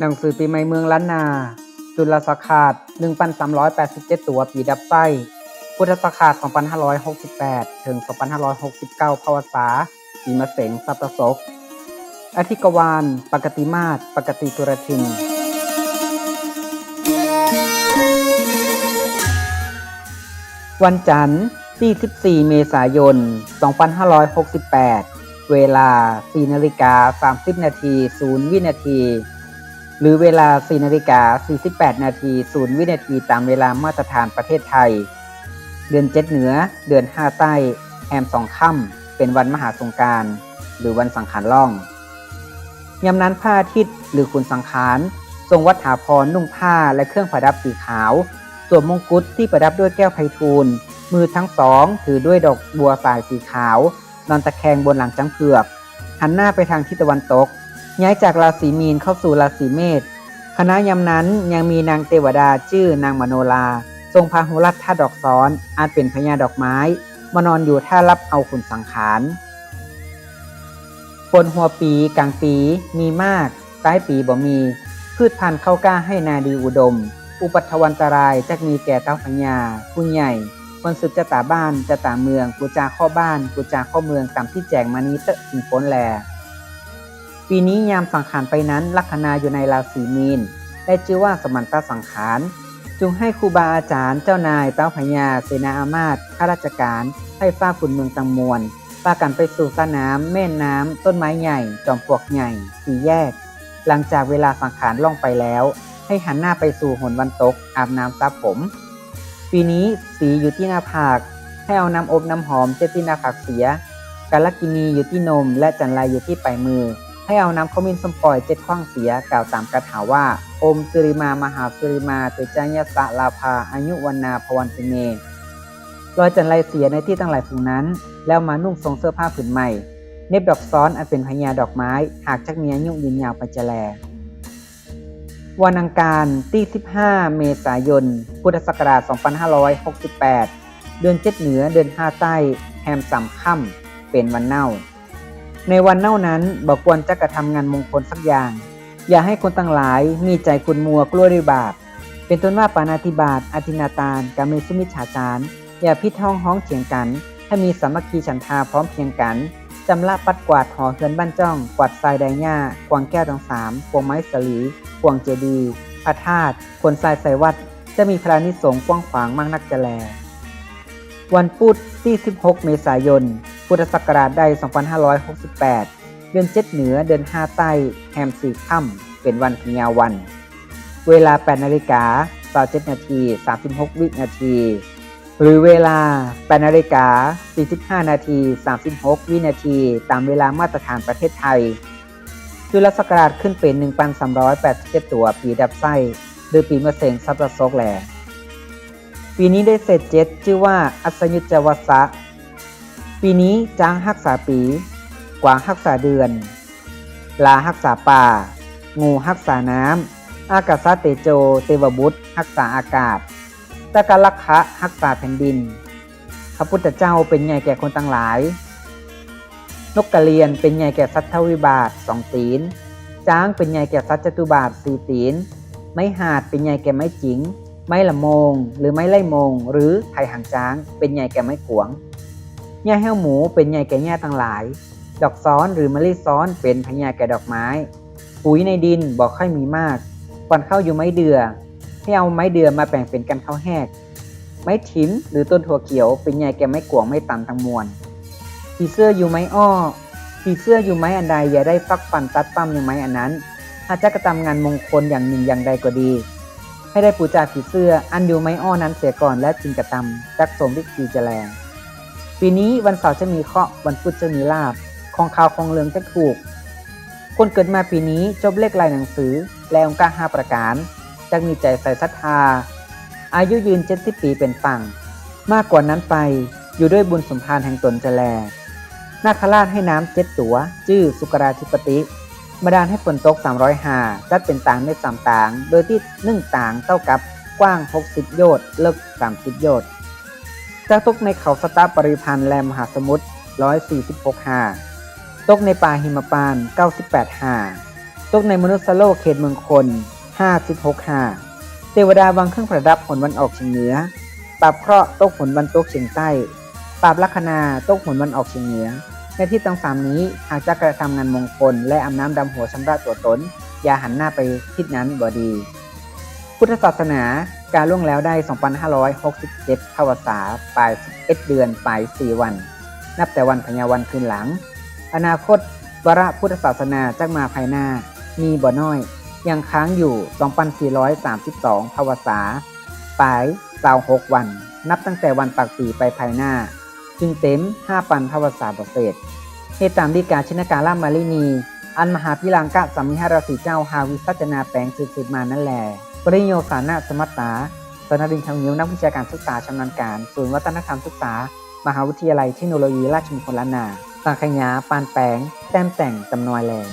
หนังสือปีใหม่เมืองล้านนา จุลศักราช1387 ตัวปีดับไส้พุทธศักราช2568 ถึง 2569พวสาปีมะเสงสัปศกอธิกวาลปกติมาศปกติตุรทิน วันจันทร์ที่14เมษายน 2568 เวลา 4 นาฬิกา 30 นาที 0 วินาที หรือเวลา 4 นาฬิกา 48 นาที 0 วินาที ตามเวลามาตรฐานประเทศไทย เดือน 7 เหนือ เดือน 5 ใต้แฮมสองค่ำเป็นวันมหาสงการ หรือวันสังขารล่องยามนั้นพระอาทิตย์หรือคุณสังขารทรงวัฏฐาพรนุ่งผ้าและเครื่องประดับสีขาวสวมมงกุฎที่ประดับด้วยแก้วไพฑูรย์มือทั้งสองถือด้วยดอกบัวสายสีขาว นอนตะแคงบนหลังจังเผือก หันหน้าไปทางทิศตะวันตก ย้ายจากราศีมีนเข้าสู่ราศีเมษคณะยำนั้นยังมีนางเทวดาชื่อนางมโนลา ทรงพาหุรัตท่าดอกซ้อน อาจเป็นพญาดอกไม้มานอนอยู่ท่ารับเอาขุนสังขารฝนหัวปีกลางปีมีมากใต้ปีบ่มี พืชพันธุ์เข้ากล้าให้นาดีอุดม อุปัทวันตรายจะมีแก่เต้าพญาผู้ใหญ่คนสืบจะตาบ้านจะตาเมืองกูจาข้อบ้านกูจาข้อเมืองตามที่แจงมานี้เตะสิงฝนแล ปีนี้ยามสังขารไปนั้นลัคนาอยู่ในราศีมีนได้ชื่อว่าสมันตสังขารจึงให้ครูบาอาจารย์เจ้านายเต้าพญาเสนาอามาตย์ข้าราชการให้ฟ้าฝุ่นเมืองตังมวลพากันไปสู่สน้ำแม่น้ำ ต้นไม้ใหญ่ จอมปลวกใหญ่ สีแยก หลังจากเวลาสังขารล่องไปแล้ว ให้หันหน้าไปสู่หนวันตก อาบน้ำซับผม ปีนี้สีอยู่ที่หน้าผาก ให้เอาน้ำอบน้ำหอมเจ็ดที่หน้าผากเสียกาลกินีอยู่ที่นมและจันไรอยู่ที่ปลายมือ ให้เอาน้ำขมิ้นสมปล่อยเจ็ดขว้างเสียกล่าวตามคาถาว่า อมสุริมามหาสุริมาเตจัญญสะลาภาอายุวันนาพวันติเมรอยจันไรเสียในที่ตั้งหลายฝูงนั้น แล้วมานุ่งทรงเสื้อผ้าผืนใหม่เน็บดอกซ้อนอันเป็นพญาดอกไม้ หากจักมีอายุยืนยาวไปจะแล วันอังคารที่ 15 เมษายน พุทธศักราช 2568 เดือนเจ็ดเหนือเดือนห้าใต้ แฮมสามค่ำเป็นวันเน่า ในวันเน่านั้นบอกควรจะกระทำงานมงคลสักอย่าง อย่าให้คนตั้งหลายมีใจคุณมัวกลัวด้วยบาป เป็นต้นว่าปานาธิบาตอธินาตานกาเมสุมิจฉาจารอย่าพิท้องห้องเถียงกันให้มีสามัคคีฉันทาพร้อมเพียงกันจำละปัดกวาดหอเฮือนบ้านจ้อง กวาดทรายไดหญ้ากวางแก้วทั้งสามพวงไม้สลีพวงเจดีพระธาตุขนทรายใส่วัด จะมีพระนิสงกว้างขวางมากนักจะแล วันพุธที่ 16 เมษายน พุทธศักราชได้ 2568 เดือนเจ็ดเหนือเดือนห้าใต้แฮมสี่ค่ำเป็นวันพญาวัน เวลา 8 นาฬิกา27นาที 36 วินาที หรือเวลา 8 นาฬิกา 45 นาที 36 วินาที ตามเวลามาตรฐานประเทศไทยจุลศักราชขึ้นเป็น 1,387 ตัวปีดับไส้หรือปีมะเสงซับระซกแหลปีนี้ได้เศษเจ็ดชื่อว่า อัศยุจวัสะ ปีนี้จ้างฮักษาปี กวางฮักษาเดือน ลาฮักษาป่า งูฮักษาน้ำ อากาศเตโจเทวบุตรฮักษาอากาศตะกลักคะฮักษาแผ่นดิน พระพุทธเจ้าเป็นใหญ่แก่คนตั้งหลาย นกกระเรียนเป็นใหญ่แก่สัตว์ทวิบาทสองตีน จ้างเป็นใหญ่แก่สัตว์จตุบาทสี่ตีน ไม้หาดเป็นใหญ่แก่ไม้จิง ไม้ละโมง หรือไม้ไล่มง หรือไทหางจ้าง เป็นใหญ่แก่ไม้ขวง หญ้าแห้วหมูเป็นใหญ่แก่หญ้าทั้งหลาย ดอกซ้อนหรือมะลิซ้อนเป็นพญาแก่ดอกไม้ ปุ๋ยในดินบอกค่อยมีมากก่อนเข้าอยู่ไม้เดือ ให้เอาไม้เดือมาแบ่งเป็นกันข้าวแหก ไม้ถิมหรือต้นถั่วเขียวเป็นใหญ่แก่ไม้กวงไม้ตันทั้งมวลผีเสื้ออยู่ไม้อ้อผีเสื้ออยู่ไม้อันใดอย่าได้ฟักฟันตัดปั้มอย่างไม้อันนั้นถ้าจะกระทำงานมงคลอย่างหนึ่งอย่างใดก็ดี ให้ได้ปูจาผีเสื้ออันอยู่ไม้อ้อนั้นเสียก่อนและจึงกระทำจักสมวิธีจะแล ปีนี้วันเสาร์จะมีเคราะห์วันพุธจะมีลาบของข่าวของเรืองจะถูก คนเกิดมาปีนี้จบเลขลายหนังสือ และองค์การห้าประการจะมีใจใส่ศรัทธา อายุยืนเจ็ดสิบปีเป็นฝั่ง มากกว่านั้นไปอยู่ด้วยบุญสมภารแห่งตนจะแล นาคราชให้น้ำเจ็ดตัวจื้อสุกราธิปติมาดานให้ฝนตก 300หาจัดเป็นต่างในสามต่าง โดยที่หนึ่งต่างเท่ากับกว้าง 60 โยชน์ลึก 30 โยชน์ จะตกในเขาสตาปริพันธ์แลมหาสมุทร 146 หา ตกในป่าหิมปาน 98 หา ตกในมนุษย์โลกเขตเมืองคน 5.65เทวดาวังเครื่องประดับผลวันออกเฉียงเหนือ ปราบเคราะห์ตกผลวันตกเฉียงใต้ ปราบลัคนาตกผลวันออกเฉียงเหนือ ในที่ทั้งสามนี้หากจะกระทำงานมงคล และอาบน้ำดำหัวชำระตัวตน อย่าหันหน้าไปทิศนั้นบ่ดี พุทธศาสนา การล่วงแล้วได้ 2567ทวสาปลาย11เดือนปลาย 4 วัน นับแต่วันพญาวันคืนหลัง อนาคตวระพุทธศาสนาจักมาภายหน้า มีบ่น้อย ยังค้างอยู่ 2432ทวสาปลาย26วัน นับตั้งแต่วันปากปีไปภายหน้า จึงเต็ม5ปันทวสาประเศษเหตุตามดีกาชินการ่ามาลินี อันมหาพิลังกะสัมมิหราสีเจ้าฮาวิสัจนาแปลงสืบๆมานั่นแหละ ปริญโยสานะสมัตตาสนดินทางนิ้วนักวิชาการศึกษาชำนาญการ ศูนย์วัฒนธรรมศึกษา มหาวิทยาลัยเทคโนโลยีราชมงคลล้านนา สังขยา ปานแปงแต้มแต่งจำนวยแรง